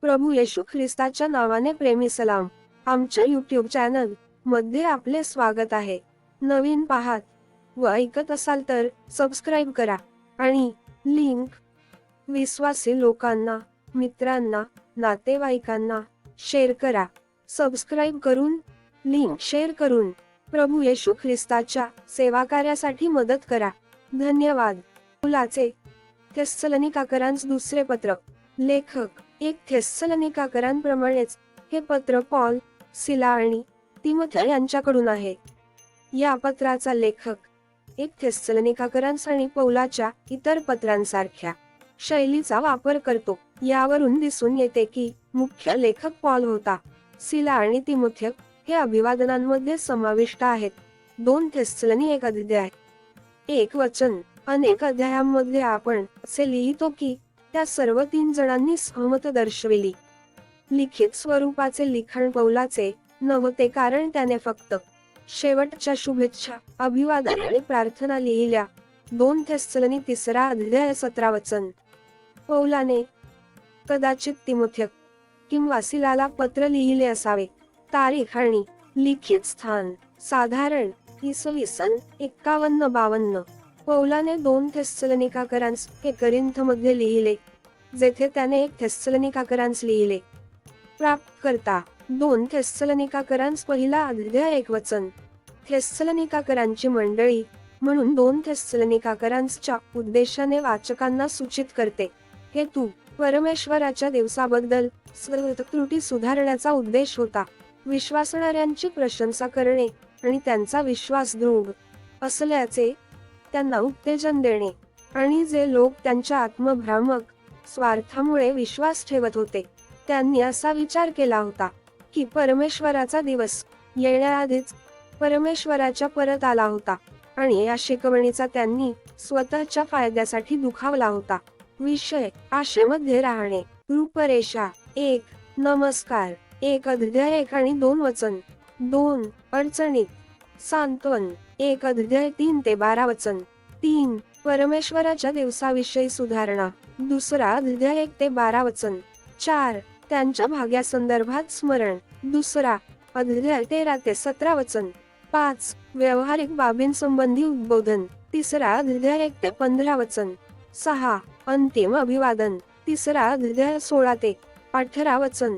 प्रभू येशू ख्रिस्ताच्या नावाने प्रेमी सलाम. आमच्या युट्यूब चॅनलमध्ये आपले स्वागत आहे. नवीन पाहात व ऐकत असाल तर सबस्क्राईब करा आणि लिंक विश्वासी लोकांना मित्रांना नातेवाईकांना शेअर करा. सबस्क्राईब करून लिंक शेअर करून प्रभू येशू ख्रिस्ताच्या सेवा कार्यासाठी मदत करा. धन्यवाद. मुलाचे थेस्सलनिकाकरांस दुसरे पत्र. लेखक एक थेस्सलनिकाकरांप्रमाणेच हे पत्र पॉल सिला आणि तिमथ यांच्याकडून आहे. या पत्राचा लेखक एक थेस्सलनिकाकरांस आणि पौलाच्या इतर पत्रांसारख्या शैलीचा वापर करतो. यावरून दिसून येते की मुख्य लेखक पॉल होता. सिला आणि तिमुथ्य हे अभिवादनांमध्ये समाविष्ट आहेत. दोन थेस्सलनी एक अध्याय. एक वचन. अनेक अध्यायांमध्ये आपण असे लिहितो की त्या सर्व तीन जणांनी सहमत दर्शविली. लिखित स्वरूपाचे लिखाण पौलाचे नव्हते कारण त्याने फक्त शेवटच्या शुभेच्छा अभिवादन आणि प्रार्थना लिहिल्या. दोन थेस्सलनी तिसरा अध्याय सतरा वचन. पौलाने कदाचित तिमुथ्य किंवा सिलाला पत्र लिहिले असावे. तारीख आणि लिखित स्थान. साधारण इसवी सन एक्कावन्न बावन्न. पौलाने दोन थेस्सलनिकाकरांस हे करिंथमध्ये लिहिले जेथे त्याने एक थेस्सलनिकाकरांस लिहिले. प्राप्तकर्ता दोन थेस्सलनिकाकरांस पहिला अध्याय एक वचन. थेस्सलनिकाकरांची मंडळी म्हणून दोन थेस्सलनिकाकरांसच्या उद्देशाने वाचकांना सूचित करते हे तू परमेश्वराच्या दिवसाबद्दल त्रुटी सुधारण्याचा उद्देश होता. विश्वासणाऱ्यांची प्रशंसा करणे आणि त्यांचा विश्वास दृढ असल्याचे त्यांना उत्तेजन देणे आणि जे लोक त्यांच्या आत्मभ्रामक स्वार्थामुळे विश्वास ठेवत होते त्यांनी असा विचार केला होता की परमेश्वराचा दिवस येण्याआधीच परमेश्वराच्या परत आला होता आणि या शिकवणीचा त्यांनी स्वतःच्या फायद्यासाठी दुखावला होता. विषय आशेमध्ये राहणे. रूपरेषा एक. नमस्कार. एक अध्याय एक आणि दोन वचन. दोन. अडचणीत सांत्वन एक अध्याय तीन ते बारा वचन. तीन परमेश्वराच्या दिवसाविषयी सुधारणा. दुसरा अध्याय एक ते बारा वचन. चार त्यांच्या भाग्यासंदर्भात स्मरण. दुसरा अध्याय तेरा ते सतरा वचन. पाच व्यवहारिक बाबींसंबंधी उद्बोधन. तिसरा अध्याय एक ते पंधरा वचन. सहा अंतिम अभिवादन. तिसरा अध्याय सोळा ते अठरा वचन.